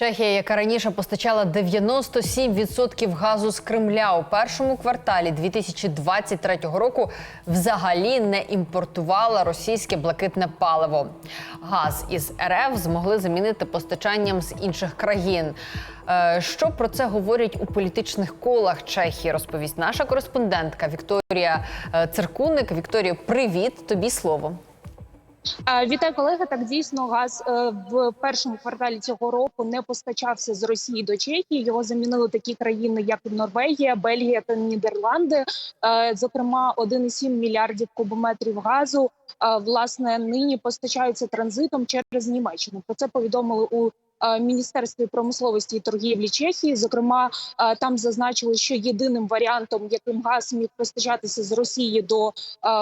Чехія, яка раніше постачала 97% газу з Кремля у першому кварталі 2023 року, взагалі не імпортувала російське блакитне паливо. Газ із РФ змогли замінити постачанням з інших країн. Е, Що про це говорять у політичних колах Чехії? Розповість наша кореспондентка Вікторія е, Циркуник. Вікторія, привіт! Тобі слово. Вітаю, колеги. Так дійсно газ е, в першому кварталі цього року не постачався з Росії до Чехії. Його замінили такі країни, як Норвегія, Бельгія та Нідерланди. Е, Зокрема, 1,7 мільярдів кубометрів газу е, власне нині постачаються транзитом через Німеччину. Про це повідомили у Міністерстві промисловості і торгівлі Чехії. Зокрема, е, там зазначили, що єдиним варіантом, яким газ міг постачатися з Росії до е,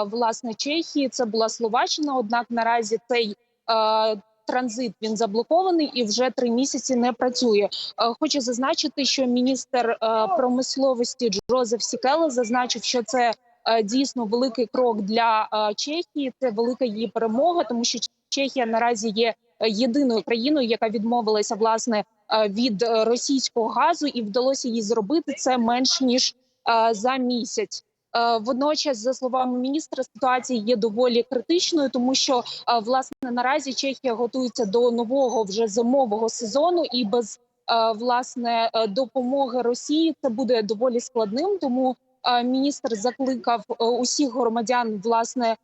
власне Чехії, це була Словаччина. Однак наразі цей е, транзит він заблокований і вже три місяці не працює. Е, Хочу зазначити, що міністр е, промисловості Джозеф Сікела зазначив, що це е, дійсно великий крок для е, Чехії. Це велика її перемога, тому що Чехія наразі є е, єдиною країною, яка відмовилася власне е, від е, російського газу, і вдалося їй зробити це менш ніж е, за місяць. Е, Водночас, за словами міністра, ситуація є доволі критичною, тому що е, власне наразі Чехія готується до нового вже зимового сезону, і без е, власне е, допомоги Росії це буде доволі складним. Тому е, міністр закликав е, усіх громадян власне е,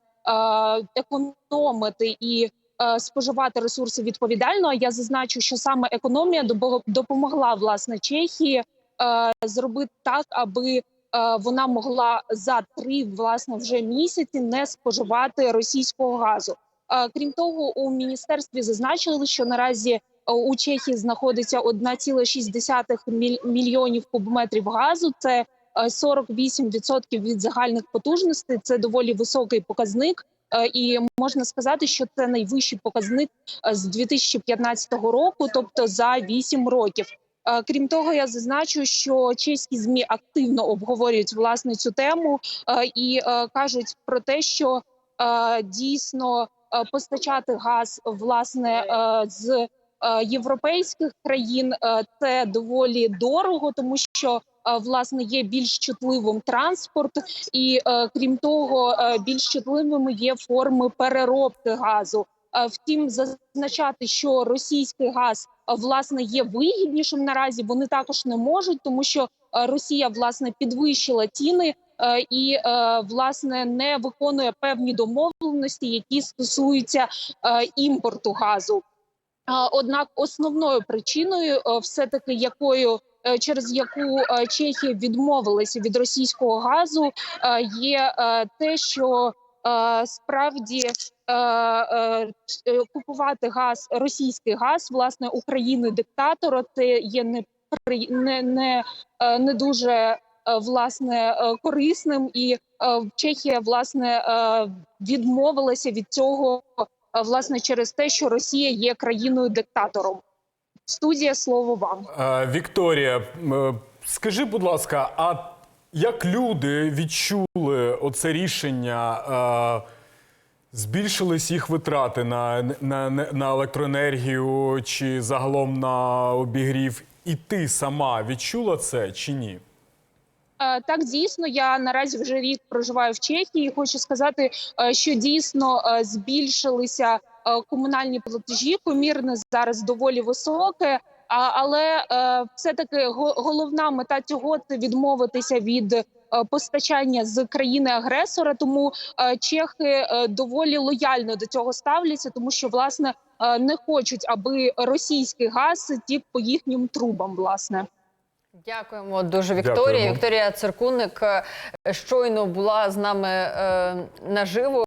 економити і е, споживати ресурси відповідально. Я зазначу, що саме економія допомогла власне Чехії е, зробити так, аби е, вона могла за три власне вже місяці не споживати російського газу. Е, Крім того, у міністерстві зазначили, що наразі е, у Чехії знаходиться 1,6 міль- мільйонів кубометрів газу. Це е, 48% від загальних потужностей. Це доволі високий показник. Е, І можна сказати, що це найвищий показник е, з 2015 року, тобто за 8 років. Е, Крім того, я зазначу, що чеські змі активно обговорюють власне цю тему і кажуть про те, що дійсно постачати газ власне з європейських країн це доволі дорого, тому що власне є більш чутливим транспорт, і е, крім того, е, більш чутливими є форми переробки газу. Е, Втім, зазначати, що російський газ е, власне є вигіднішим наразі. Вони також не можуть, тому що е, Росія власне підвищила ціни е, і е, власне не виконує певні домовленості, які стосуються е, імпорту газу. Однак основною причиною, е, все таки якою е, через яку е, Чехія відмовилася від російського газу, є те, що справді купувати газ, російський газ, власне, України диктатора, це є не не, не, не дуже власне корисним, і Чехія власне відмовилася від цього власне через те, що Росія є країною диктатором. Студія слово вам. Е, Вікторія, е, скажи, будь ласка, а як люди відчули оце рішення? е, Збільшились їх витрати на, на, на електроенергію чи загалом на обігрів? І ти сама відчула це чи ні? Е, Так, дійсно, я наразі вже рік проживаю в Чехії. Хочу сказати, е, що дійсно е, збільшилися комунальні платежі. Помірне зараз доволі високе. Але все таки головна мета цього це відмовитися від постачання з країни агресора. Тому чехи доволі лояльно до цього ставляться, тому що власне не хочуть, аби російський газ тік по їхнім трубам. Власне. Дякуємо дуже, Вікторія. Дякуємо. Вікторія Циркуник е, щойно була з нами е, наживо.